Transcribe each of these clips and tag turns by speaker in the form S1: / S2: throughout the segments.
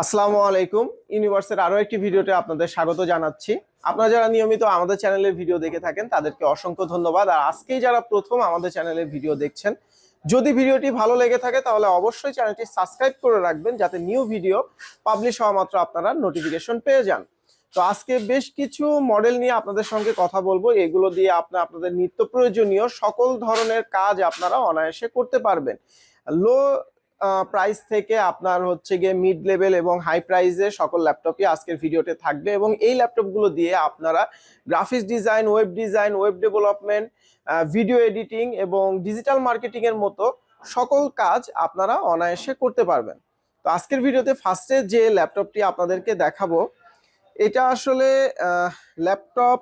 S1: আসসালামু আলাইকুম। ইউনিভার্সের আরও একটি ভিডিওতে আপনাদের স্বাগত জানাচ্ছি। আপনারা যারা নিয়মিত আমাদের চ্যানেলের ভিডিও দেখে থাকেন, তাদেরকে অসংখ্য ধন্যবাদ। আর আজকেই যারা প্রথম আমাদের চ্যানেলের ভিডিও দেখছেন, যদি ভিডিওটি ভালো লেগে থাকে, তাহলে অবশ্যই চ্যানেলটি সাবস্ক্রাইব করে রাখবেন, যাতে নিউ ভিডিও পাবলিশ হওয়া মাত্র আপনারা নোটিফিকেশন পেয়ে যান। তো আজকে বেশ কিছু মডেল নিয়ে আপনাদের সঙ্গে কথা বলব। এগুলো দিয়ে আপনার আপনাদের নিত্য প্রয়োজনীয় সকল ধরনের কাজ আপনারা অনায়াসে করতে পারবেন। লো প্রাইস থেকে আপনার হচ্ছে গিয়ে মিড লেভেল এবং হাই প্রাইসে সকল ল্যাপটপই আজকের ভিডিওতে থাকবে এবং এই ল্যাপটপগুলো দিয়ে আপনারা graphics design web design web development video editing এবং ডিজিটাল মার্কেটিং এর মতো সকল কাজ আপনারা অনায়াসে করতে পারবেন। তো আজকের ভিডিওতে ফার্স্টে যে ল্যাপটপটি আপনাদেরকে দেখাবো, এটা আসলে ল্যাপটপ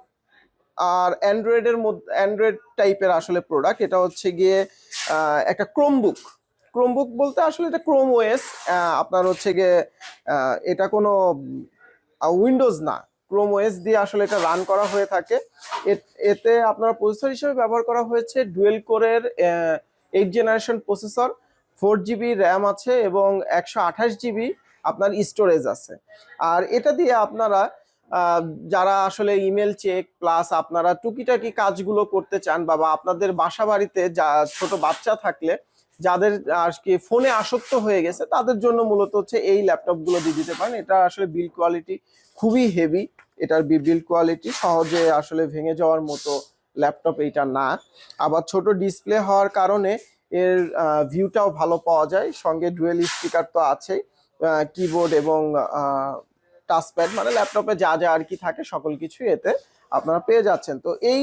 S1: আর অ্যান্ড্রয়েডের মধ্যে অ্যান্ড্রয়েড টাইপের আসলে প্রোডাক্ট এটা হচ্ছে গিয়ে একটা ক্রোমবুক ক্রোমবুক বলতে আসলে এটা ক্রোম ওএস আপনার হচ্ছে গিয়ে এটা কোনো উইন্ডোজ না। ক্রোম ওএস দিয়ে আসলে এটা রান করা হয়ে থাকে। এতে আপনার প্রসেসর হিসেবে ব্যবহার করা হয়েছে ডুয়েল কোরের eight generation processor four GB RAM আছে এবং একশো আঠাশ জিবি আপনার স্টোরেজ আছে। আর এটা দিয়ে আপনারা যারা আসলে ইমেল চেক প্লাস আপনারা টুকিটাকি কাজগুলো করতে চান বাবা আপনাদের বাসা বাড়িতে যা ছোট বাচ্চা থাকলে যাদের আর কি ফোনে আসক্ত হয়ে গেছে, তাদের জন্য মূলত হচ্ছে এই ল্যাপটপগুলো দিয়ে দিতে পারেন। এটা আসলে বিল কোয়ালিটি খুবই হেভি এটার বিল কোয়ালিটি সহজে আসলে ভেঙে যাওয়ার মতো ল্যাপটপ এইটা না। আবার ছোট ডিসপ্লে হওয়ার কারণে এর ভিউটাও ভালো পাওয়া যায়। সঙ্গে ডুয়েল স্পিকার তো আছেই কিবোর্ড এবং টাচপ্যাড মানে ল্যাপটপে যা যা আর কি থাকে সকল কিছুই এতে আপনারা পেয়ে যাচ্ছেন। তো এই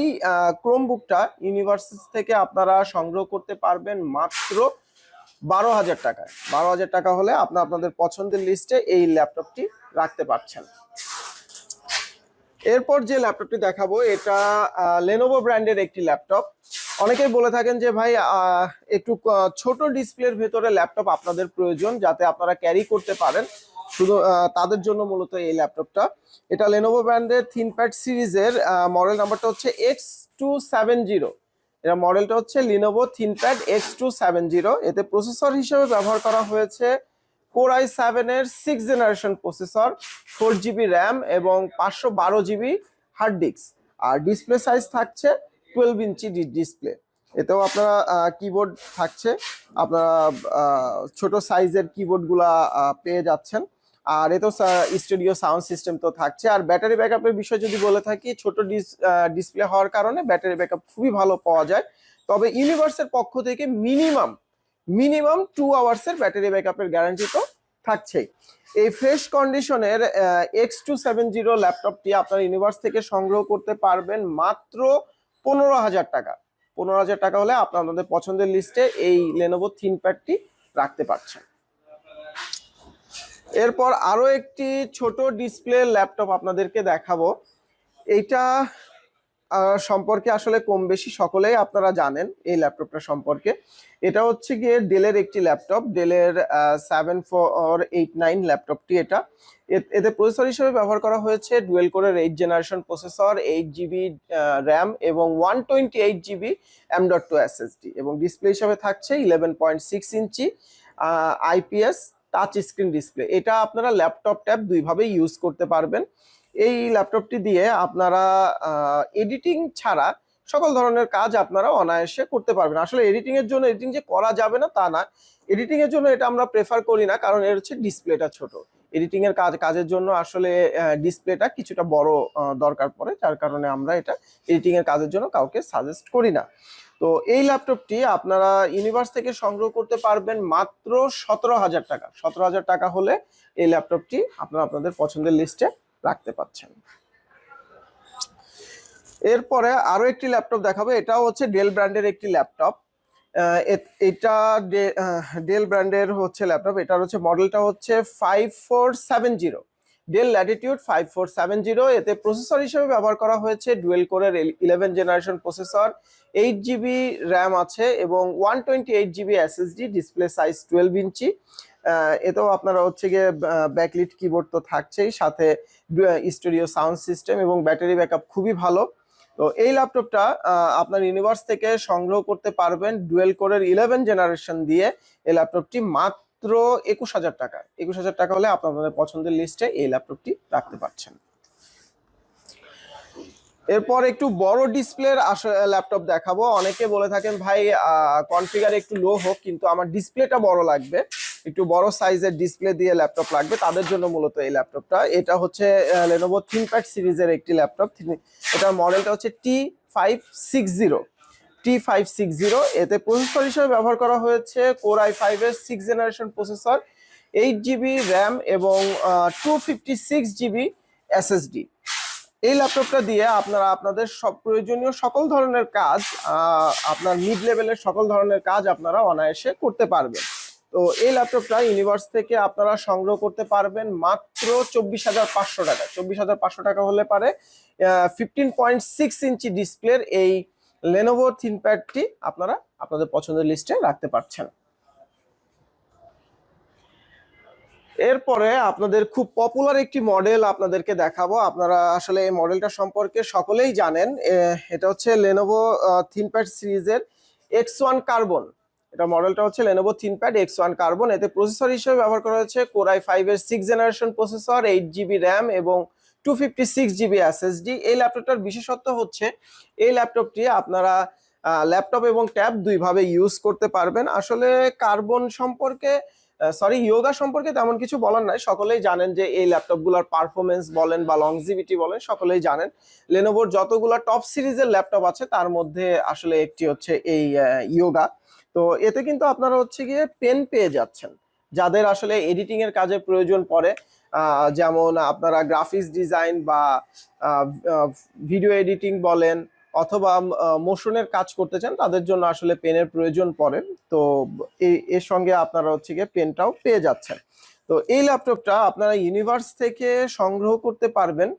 S1: ক্রোমবুকটা ইউনিভার্সিটি থেকে আপনারা সংগ্রহ করতে পারবেন মাত্র বারো হাজার টাকায়। বারো হাজার টাকা হলে আপনার আপনাদের পছন্দের লিস্টে এই ল্যাপটপটি রাখতে পারছেন। এরপর যে ল্যাপটপটি দেখাবো, এটা লেনোভো ব্র্যান্ডের একটি ল্যাপটপ অনেকেই বলে থাকেন যে, ভাই একটু ছোট ডিসপ্লের ভেতরে ল্যাপটপ আপনাদের প্রয়োজন, যাতে আপনারা ক্যারি করতে পারেন। শুধু তাদের জন্য মূলত এই ল্যাপটপটা। এটা লেনোভো ব্র্যান্ডের থিনপ্যাড সিরিজের মডেল নাম্বারটা হচ্ছে এক্স টু সেভেন জিরো এটা মডেলটা হচ্ছে Lenovo ThinkPad X two seven zero এতে প্রসেসর হিসেবে ব্যবহার করা হয়েছে কোর আই সেভেনের six generation processor four GB RAM এবং পাঁচশো বারো জিবি হার্ড ডিস্ক আর ডিসপ্লে সাইজ থাকছে টুয়েলভ ইঞ্চি ডিসপ্লে এতেও আপনারা কিবোর্ড থাকছে। আপনারা ছোট সাইজের কিবোর্ডগুলা পেয়ে যাচ্ছেন। আর এতেও স্টুডিও সাউন্ড সিস্টেম তো থাকছে। আর ব্যাটারি ব্যাকআপের বিষয় যদি বলে থাকি, ছোট ডিসপ্লে হওয়ার কারণে ব্যাটারি ব্যাকআপ খুবই ভালো পাওয়া যায়। তবে ইউনিভার্সের পক্ষ থেকে মিনিমাম মিনিমাম টু আওয়ার্সের ব্যাটারি ব্যাকআপের গ্যারান্টি তো থাকছেই। এই ফ্রেশ কন্ডিশনের এক্স টু সেভেন জিরো ল্যাপটপটি আপনার ইউনিভার্স থেকে সংগ্রহ করতে পারবেন মাত্র পনেরো হাজার টাকা। পনেরো হাজার টাকা হলে আপনার আপনাদের পছন্দের লিস্টে এই লেনোভো থিনপ্যাডটি রাখতে পারছেন। এরপর আরও একটি ছোট ডিসপ্লে ল্যাপটপ আপনাদেরকে দেখাবো। এইটা সম্পর্কে আসলে কম বেশি সকলেই আপনারা জানেন এই ল্যাপটপটা সম্পর্কে। এটা হচ্ছে গিয়ে ডেলের একটি ল্যাপটপ ডেলের সেভেন ফোর এইট নাইন ল্যাপটপটি এটা। এতে প্রসেসর হিসেবে ব্যবহার করা হয়েছে ডুয়েল কোরের eight generation processor eight GB RAM এবং one twenty eight GB M dot two SSD এবং ডিসপ্লে হিসাবে থাকছে eleven point six inch IPS touch screen display এটা আপনারা ল্যাপটপ ট্যাব দুইভাবে ইউজ করতে পারবেন। এই ল্যাপটপটি দিয়ে আপনারা এডিটিং ছাড়া সকল ধরনের কাজ আপনারা অনায়াসে করতে পারবেন। আসলে এডিটিং এর জন্য এডিটিং যে করা যাবে না তা না। এডিটিং এর জন্য এটা আমরা প্রেফার করি না, কারণ এর হচ্ছে ডিসপ্লেটা ছোট। এডিটিং এর কাজ, কাজের জন্য আসলে ডিসপ্লেটা কিছুটা বড় দরকার পড়ে। যার কারণে আমরা এটা এডিটিং এর কাজের জন্য কাউকে সাজেস্ট করি না। তো এই ল্যাপটপটি আপনারা ইউনিভার্স থেকে সংগ্রহ করতে পারবেন মাত্র সতেরো হাজার টাকা। সতেরো হাজার টাকা হলে এই ল্যাপটপটি আপনারা আপনাদের পছন্দের লিস্টে রাখতে পাচ্ছেন। এরপরে আরও একটি ল্যাপটপ দেখাবো, এটাও হচ্ছে ডেল ব্র্যান্ডের একটি ল্যাপটপ এটা ডেল ব্র্যান্ডের হচ্ছে ল্যাপটপ এটার হচ্ছে মডেলটা হচ্ছে five four seven zero Dell Latitude five four seven zero এতে প্রসেসর হিসেবে ব্যবহার করা হয়েছে ডুয়েল কোরের eleven generation processor eight GB RAM আছে এবং one twenty eight GB SSD display size twelve inch. এতেও আপনারা হচ্ছে গিয়ে ব্যাকলিট কিবোর্ড তো থাকছেই, সাথে স্টুডিও সাউন্ড সিস্টেম এবং ব্যাটারি ব্যাকআপ খুবই ভালো। তো এই ল্যাপটপটা আপনার ইউনিভার্স থেকে সংগ্রহ করতে পারবেন ডুয়েল কোরের ইলেভেন জেনারেশন দিয়ে। এই ল্যাপটপটি মাত্র মাত্র একুশ হাজার টাকা। একুশ হাজার টাকা হলে আপনাদের পছন্দের লিস্টে এই ল্যাপটপটি রাখতে পারছেন। এরপর একটু বড় ডিসপ্লের ল্যাপটপ দেখাবো। অনেকে বলে থাকেন, ভাই কনফিগার একটু লো হোক, কিন্তু আমার ডিসপ্লেটা বড় লাগবে। একটু বড় সাইজের ডিসপ্লে দিয়ে ল্যাপটপ লাগবে। তাদের জন্য মূলত এই ল্যাপটপটা এটা হচ্ছে লেনোভো থিনপ্যাড সিরিজের একটি ল্যাপটপ এটার মডেলটা হচ্ছে T five six zero five six zero এতে প্রসেসর হিসেবে ব্যবহার করা হয়েছে কোর আই ফাইভের six generation processor eight GB RAM এবং two fifty six GB SSD এই ল্যাপটপটা দিয়ে আপনারা আপনাদের সব প্রয়োজনীয় সকল ধরনের কাজ আপনার মিড লেভেলের সকল ধরনের কাজ আপনারা অনায়াসে করতে পারবেন। তো এই ল্যাপটপটা ইউনিভার্স থেকে আপনারা সংগ্রহ করতে পারবেন মাত্র চব্বিশ হাজার পাঁচশো টাকা। চব্বিশ হাজার পাঁচশো টাকা হলে পারে ফিফটিন পয়েন্ট সিক্স ইঞ্চি ডিসপ্লের এই লেনোভো থিনপ্যাডটি আপনারা আপনাদের পছন্দের লিস্টে রাখতে পারছেন। এরপরে আপনাদের খুব পপুলার একটি মডেল আপনাদেরকে দেখাবো। আপনারা আসলে এই মডেলটা সম্পর্কে সকলেই জানেন। এটা হচ্ছে লেনোভো থিনপ্যাড সিরিজের এক্স ওয়ান কার্বন এটা মডেলটা হচ্ছে Lenovo ThinkPad X one carbon এতে প্রসেসর হিসেবে ব্যবহার করা হয়েছে কোরাই ফাইভের six generation processor eight GB RAM এবং two fifty six GB SSD এই ল্যাপটপটার বিশেষত্ব হচ্ছে এই ল্যাপটপটি আপনারা ল্যাপটপ এবং ট্যাব দুইভাবে ইউজ করতে পারবেন। আসলে কার্বন সম্পর্কে সরি ইয়োগা সম্পর্কে তেমন কিছু বলার নাই। সকলেই জানেন যে এই ল্যাপটপগুলোর পারফরমেন্স বলেন বা লংজিভিটি বলেন, সকলেই জানেন। লেনোভোর যতগুলো টপ সিরিজের ল্যাপটপ আছে, তার মধ্যে আসলে একটি হচ্ছে এই ইয়োগা তো এতে কিন্তু আপনারা হচ্ছে গিয়ে পেন পেয়ে যাচ্ছেন। যাদের আসলে এডিটিং এর কাজে প্রয়োজন পড়ে যেমন আপনারা গ্রাফিক্স ডিজাইন বা ভিডিও এডিটিং বলেন অথবা মোশনের কাজ করতে চান, তাদের জন্য আসলে পেনের প্রয়োজন পড়ে তো এর সঙ্গে আপনারা হচ্ছে গিয়ে পেনটাও পেয়ে যাচ্ছেন। তো, এই ল্যাপটপটা আপনারা ইউনিভার্স থেকে সংগ্রহ করতে পারবেন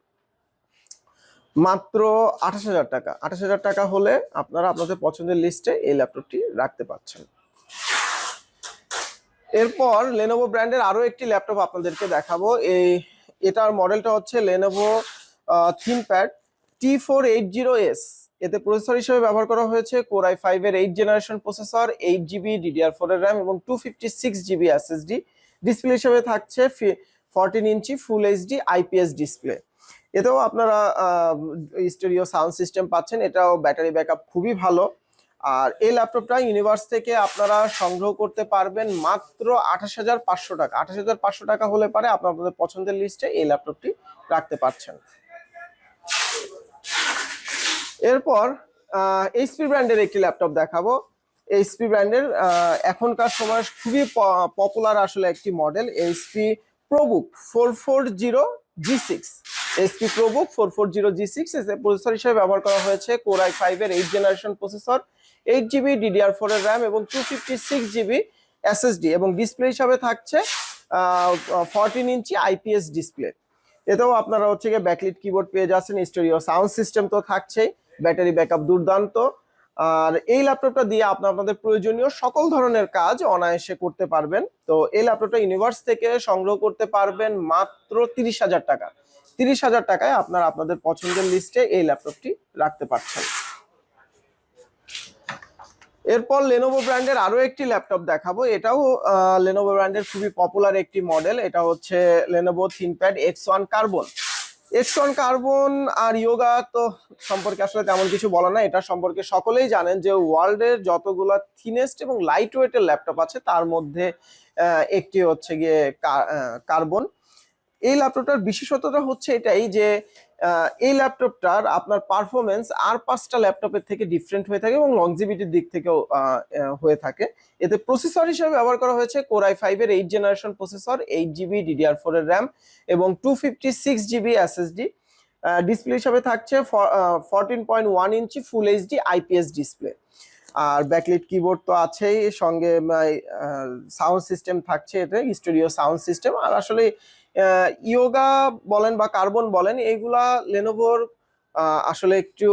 S1: মাত্র আঠাশ হাজার টাকা। আঠাশ হাজার টাকা হলে আপনারা আপনাদের পছন্দের লিস্টে এই ল্যাপটপটি রাখতে পারছেন। এরপর লেনোভো ব্র্যান্ডের আরও একটি ল্যাপটপ আপনাদেরকে দেখাবো। এই, এটার মডেলটা হচ্ছে Lenovo ThinkPad T four eight zero S এতে প্রসেসর হিসেবে ব্যবহার করা হয়েছে কোরাই ফাইভ এর eight generation processor eight GB DDR four এর র্যাম এবং two fifty six GB SSD display হিসেবে থাকছে fourteen inch full HD IPS display এতেও আপনারা স্টেরিও সাউন্ড সিস্টেম পাচ্ছেন। এটাও ব্যাটারি ব্যাকআপ খুবই ভালো। আর এই ল্যাপটপটা ইউনিভার্স থেকে আপনারা সংগ্রহ করতে পারবেন মাত্র আঠাশ হাজার পাঁচশো টাকা। আঠাশ হাজার পাঁচশো টাকা হলে পারে আপনার আপনাদের পছন্দের লিস্টে এই ল্যাপটপটি রাখতে পারছেন। এরপর এইচপি ব্র্যান্ডের একটি ল্যাপটপ দেখাবো। এইচপি ব্র্যান্ডের এখনকার সময় খুবই পপুলার আসলে একটি model HP ProBook four four zero G six HP ProBook four four zero G six processor হিসেবে ব্যবহার করা হয়েছে কোরাই ফাইভের eight generation processor eight GB DDR four এর র্যাম এবং two fifty six GB SSD এবং ডিসপ্লে হিসাবে থাকছে ফোরটিন ইঞ্চি আইপিএস ডিসপ্লে এতেও আপনারা হচ্ছে গিয়ে ব্যাকলিট কিবোর্ড পেয়ে যাচ্ছেন স্টোরিও সাউন্ড সিস্টেম তো থাকছেই ব্যাটারি ব্যাকআপ দুর্দান্ত। আর এই ল্যাপটপটা দিয়ে আপনার আপনাদের প্রয়োজনীয় সকল ধরনের কাজ অনায়াসে করতে পারবেন। তো এই ল্যাপটপটা ইউনিভার্স থেকে সংগ্রহ করতে পারবেন মাত্র তিরিশ হাজার টাকা। তিরিশ হাজার টাকায় আপনারা আপনাদের পছন্দের লিস্টে এই ল্যাপটপটি রাখতে পারছেন। এরপর লেনোভো ব্র্যান্ডের আরও একটি ল্যাপটপ দেখাবো। এটাও লেনোভো ব্র্যান্ডের খুবই পপুলার একটি মডেল এটা হচ্ছে Lenovo ThinkPad X one carbon X one carbon আর ইয়োগা তো সম্পর্কে আসলে তেমন কিছু বলা না এটা সম্পর্কে সকলেই জানেন যে ওয়ার্ল্ডের যতগুলো থিনেস্ট এবং লাইট ওয়েটের ল্যাপটপ আছে, তার মধ্যে একটি হচ্ছে গিয়ে কার্বন এই ল্যাপটপটার বিশেষত্বটা হচ্ছে এটাই যে এই ল্যাপটপটার আপনার পারফরমেন্স আর পাঁচটা ল্যাপটপের থেকে ডিফারেন্ট হয়ে থাকে এবং লংজিভিটির দিক থেকেও হয়ে থাকে। এতে প্রসেসর হিসেবে ব্যবহার করা হয়েছে কোরাই ফাইভের eight generation processor eight GB DDR four এর র্যাম এবং two fifty six GB SSD display হিসাবে থাকছে fourteen point one inch full HD IPS display আর ব্যাকলিট কিবোর্ড তো আছেই, সঙ্গে সাউন্ড সিস্টেম থাকছে এতে স্টুডিও সাউন্ড সিস্টেম আর আসলে ইয়োগা বলেন বা কার্বন বলেন এইগুলা লেনোভোর আসলে একটু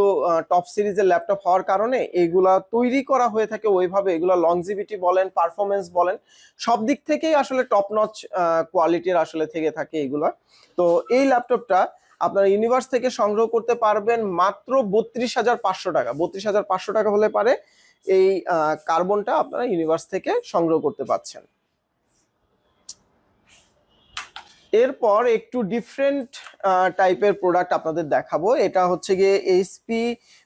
S1: টপ সিরিজের ল্যাপটপ হওয়ার কারণে এইগুলা তৈরি করা হয়ে থাকে ওইভাবে। এগুলা লংজিভিটি বলেন পারফরমেন্স বলেন, সব দিক থেকেই আসলে টপ নচ কোয়ালিটির আসলে থেকে থাকে এইগুলা তো এই ল্যাপটপটা আপনারা ইউনিভার্স থেকে সংগ্রহ করতে পারবেন মাত্র বত্রিশ হাজার পাঁচশো টাকা। বত্রিশ হাজার পাঁচশো টাকা হলে পারে এই কার্বনটা আপনারা ইউনিভার্স থেকে সংগ্রহ করতে পারছেন। এরপর একটু ডিফারেন্ট টাইপের প্রোডাক্ট আপনাদের দেখাবো। এটা হচ্ছে গিয়ে এইচপি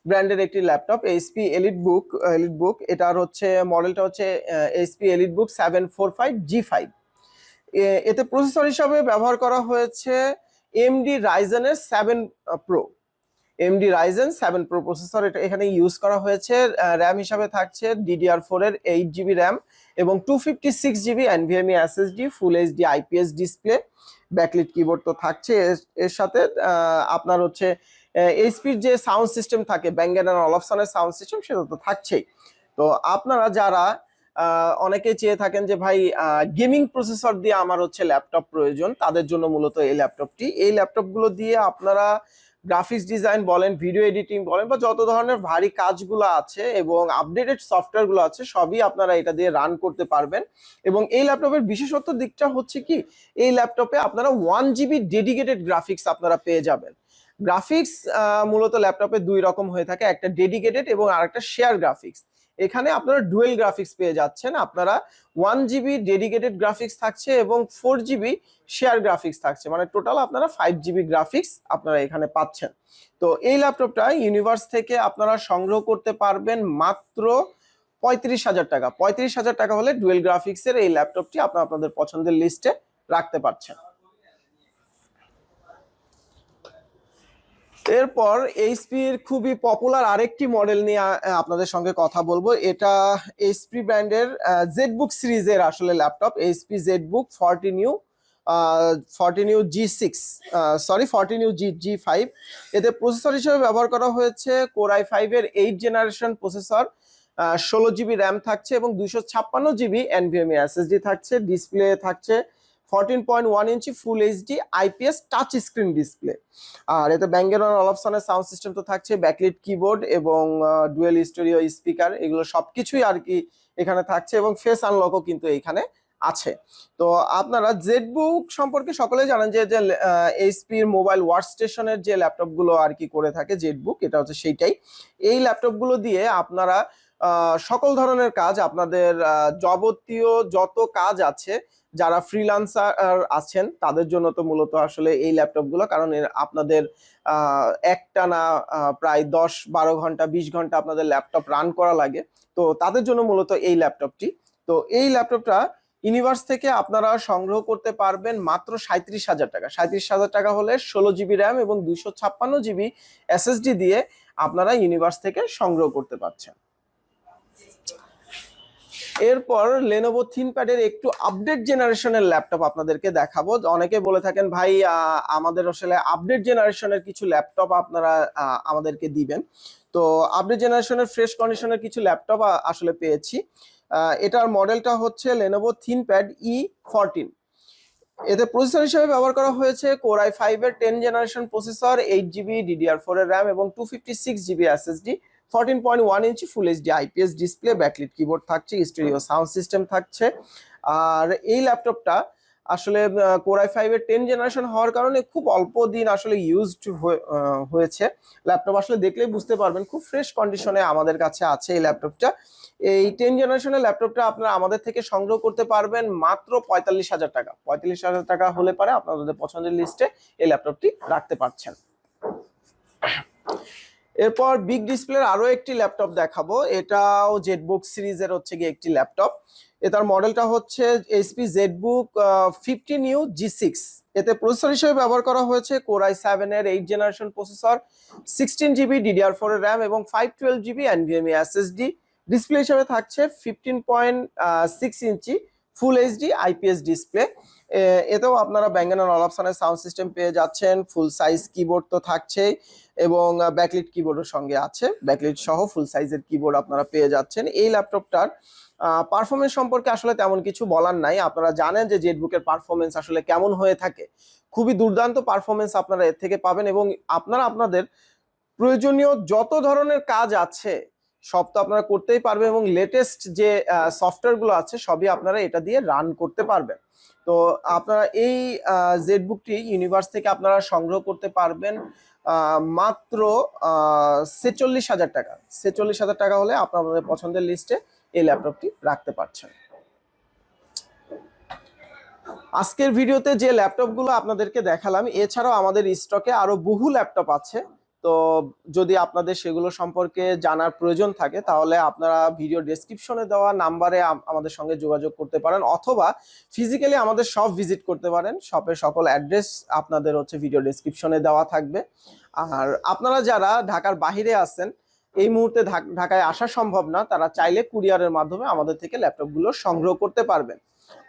S1: ব্র্যান্ডের একটি ল্যাপটপ এইচপি এলিট বুক এলিট বুক এটার হচ্ছে মডেলটা হচ্ছে HP EliteBook seven four five G five এতে প্রসেসর হিসাবে ব্যবহার করা হয়েছে AMD রাইজেনের seven pro AMD Ryzen seven pro processor এটা এখানে ইউজ করা হয়েছে। র্যাম হিসাবে থাকছে ডিডিআর ফোর এর এইট জিবি র্যাম এবং two fifty six GB NVMe SSD full HD IPS display backlit keyboard তো থাকছে। এর- সাথে আপনার হচ্ছে এইচপির যে সাউন্ড সিস্টেম থাকে ব্যাঙ্গেন অ্যান্ড অলফসনের সাউন্ড সিস্টেম সেটা তো থাকছেই। তো আপনারা যারা অনেকে চেয়ে থাকেন যে, ভাই গেমিং প্রসেসর দিয়ে আমার হচ্ছে ল্যাপটপ প্রয়োজন, তাদের জন্য মূলত এই ল্যাপটপটি এই ল্যাপটপগুলো দিয়ে আপনারা গ্রাফিক্স ডিজাইন বলেন ভিডিও এডিটিং বলেন বা যত ধরনের ভারী কাজগুলো আছে এবং আপডেটেড সফটওয়্যারগুলো আছে, সবই আপনারা এটা দিয়ে রান করতে পারবেন। এবং এই ল্যাপটপের বিশেষত্ব দিকটা হচ্ছে কি, এই ল্যাপটপে আপনারা ওয়ান জিবি ডেডিকেটেড গ্রাফিক্স আপনারা পেয়ে যাবেন। গ্রাফিক্স মূলত ল্যাপটপে দুই রকম হয়ে থাকে, একটা ডেডিকেটেড এবং আরেকটা শেয়ার গ্রাফিক্স এখানে আপনারা ডুয়েল গ্রাফিক্স পেয়ে যাচ্ছেন। আপনারা ওয়ান জিবি ডেডিকেটেড গ্রাফিক্স থাকছে এবং ফোর জিবি শেয়ার গ্রাফিক্স থাকছে। মানে টোটাল আপনারা ফাইভ জিবি গ্রাফিক্স আপনারা এখানে পাচ্ছেন। তো এই ল্যাপটপটা ইউনিভার্স থেকে আপনারা সংগ্রহ করতে পারবেন মাত্র পঁয়ত্রিশ হাজার টাকা। পঁয়ত্রিশ হাজার টাকা হলে ডুয়েল গ্রাফিক্সের এই ল্যাপটপটি আপনারা আপনাদের পছন্দের লিস্টে রাখতে পারছেন। এরপর এইচপির খুবই পপুলার আরেকটি মডেল নিয়ে আপনাদের সঙ্গে কথা বলব। এটা এইচপি ব্র্যান্ডের জেডবুক সিরিজের আসলে laptop HP ZBook fourteen u fourteen u G six sorry fourteen u G G five এতে প্রসেসর হিসেবে ব্যবহার করা হয়েছে কোরআই ফাইভের এইট জেনারেশন প্রসেসর ষোলো জিবি র্যাম থাকছে এবং দুইশো ছাপ্পান্ন জিবি এনভিএমই এসএসডি থাকছে ডিসপ্লে থাকছে fourteen point one inch full HD IPS touch screen display আর এতে ব্যাঙ্গের অলপসনের সাউন্ড সিস্টেম তো থাকছে ব্যাকলিট কিবোর্ড এবং ডুয়েল স্টোরিও স্পিকার এগুলো সবকিছুই আর কি এখানে থাকছে এবং ফেস আনলকও কিন্তু এখানে আছে। তো আপনারা জেডবুক সম্পর্কে সকলেই জানেন যে যে এইচপির মোবাইল ওয়ার্ক স্টেশনের যে ল্যাপটপগুলো আর কি করে থাকে জেডবুক এটা হচ্ছে সেইটাই। এই ল্যাপটপগুলো দিয়ে আপনারা সকল ধরনের কাজ, আপনাদের যাবতীয় যত কাজ আছে যারা ফ্রিল্যান্সার আছেন তাদের জন্য তো মূলত আসলে এই ল্যাপটপগুলো কারণ আপনাদের আহ, একটানা আহ, প্রায় দশ বারো ঘণ্টা বিশ ঘণ্টা আপনাদের ল্যাপটপ রান করা লাগে। তো তাদের জন্য মূলত এই ল্যাপটপটি তো এই ল্যাপটপটা ইউনিভার্স থেকে আপনারা সংগ্রহ করতে পারবেন মাত্র সাঁত্রিশ হাজার টাকা। সাঁত্রিশ হাজার টাকা হলে ষোলো জিবি র্যাম এবং দুইশো ছাপ্পান্ন জিবি এসএসডি দিয়ে আপনারা ইউনিভার্স থেকে সংগ্রহ করতে পারছেন। এরপর লেনোভো থিনপ্যাডের একটু আপডেট জেনারেশনের ল্যাপটপ আপনাদেরকে দেখাবো। অনেকে বলে থাকেন, ভাই আমাদের আসলে আপডেট জেনারেশনের কিছু ল্যাপটপ আপনারা আমাদেরকে দিবেন। তো আপডেট জেনারেশনের ফ্রেশ কন্ডিশনের কিছু ল্যাপটপ আসলে পেয়েছি। এটার মডেলটা হচ্ছে লেনোভো থিনপ্যাড ই ফরটিন এতে প্রসেসর হিসেবে ব্যবহার করা হয়েছে কোরআই ফাইভ এর ten generation processor eight GB DDR four এর র্যাম এবং two fifty six GB SSD fourteen point one inch full HD IPS display backlit keyboard থাকছে স্টেরিও সাউন্ড সিস্টেম থাকছে। আর এই ল্যাপটপটা আসলে কোরআই ফাইভ এর টেন জেনারেশন হওয়ার কারণে খুব অল্প দিন আসলে ইউজড হয়েছে। ল্যাপটপ আসলে দেখলেই বুঝতে পারবেন, খুব ফ্রেশ কন্ডিশনে আমাদের কাছে আছে এই ল্যাপটপটা এই টেন জেনারেশনের ল্যাপটপটা আপনারা আমাদের থেকে সংগ্রহ করতে পারবেন মাত্র পঁয়তাল্লিশ হাজার টাকা। পঁয়তাল্লিশ হাজার টাকা হলে পারে আপনাদের পছন্দের লিস্টে এই ল্যাপটপটি রাখতে পারছেন। এরপর বিগ ডিসপ্লের আরও একটি ল্যাপটপ দেখাবো। এটাও জেটবুক সিরিজের হচ্ছে গিয়ে একটি ল্যাপটপ এটার মডেলটা হচ্ছে HP ZBook fifteen u G six এতে প্রসেসর হিসেবে ব্যবহার করা হয়েছে কোরাই সেভেন এর eight generation processor sixteen GB DDR four RAM এবং five twelve GB NVMe SSD display হিসেবে থাকছে fifteen point six inch full HD IPS display এতেও আপনারা ব্যাঙ্গেন অল অপশনের সাউন্ড সিস্টেম পেয়ে যাচ্ছেন। ফুল সাইজ কিবোর্ড তো থাকছেই এবং ব্যাকলিট কিবোর্ডের সঙ্গে আছে। ব্যাকলিট সহ ফুল সাইজের কিবোর্ড আপনারা পেয়ে যাচ্ছেন। এই ল্যাপটপটার পারফরমেন্স সম্পর্কে আসলে তেমন কিছু বলার নাই। আপনারা জানেন যে জেটবুকের পারফরমেন্স আসলে কেমন হয়ে থাকে। খুবই দুর্দান্ত পারফরমেন্স আপনারা এর থেকে পাবেন এবং আপনারা আপনাদের প্রয়োজনীয় যত ধরনের কাজ আছে সব তো আপনারা করতেই পারবেন এবং লেটেস্ট যে সফটওয়্যারগুলো আছে, সবই আপনারা এটা দিয়ে রান করতে পারবেন। তো আপনারা এই জেটবুকটি ইউনিভার্স থেকে আপনারা সংগ্রহ করতে পারবেন মাত্র ছেচল্লিশ হাজার টাকা। ছেচল্লিশ হাজার টাকা হলে আপনাদের পছন্দের লিস্টে এই ল্যাপটপটি রাখতে পারছেন। আজকের ভিডিওতে যে ল্যাপটপগুলো আপনাদেরকে দেখালাম, এছাড়াও আমাদের স্টকে আরও বহু ল্যাপটপ আছে। তো যদি আপনাদের সেগুলো সম্পর্কে জানার প্রয়োজন থাকে, তাহলে আপনারা ভিডিও ডেসক্রিপশনে দেওয়া নাম্বারে আমাদের সঙ্গে যোগাযোগ করতে পারেন, অথবা ফিজিক্যালি আমাদের শপ ভিজিট করতে পারেন। শপের সকল অ্যাড্রেস আপনাদের হচ্ছে ভিডিও ডেসক্রিপশনে দেওয়া থাকবে। আর আপনারা যারা ঢাকার বাইরে আছেন, এই মুহূর্তে ঢাক- ঢাকায় আসা সম্ভব না, তারা চাইলে কুরিয়ারের মাধ্যমে আমাদের থেকে ল্যাপটপগুলো সংগ্রহ করতে পারবেন।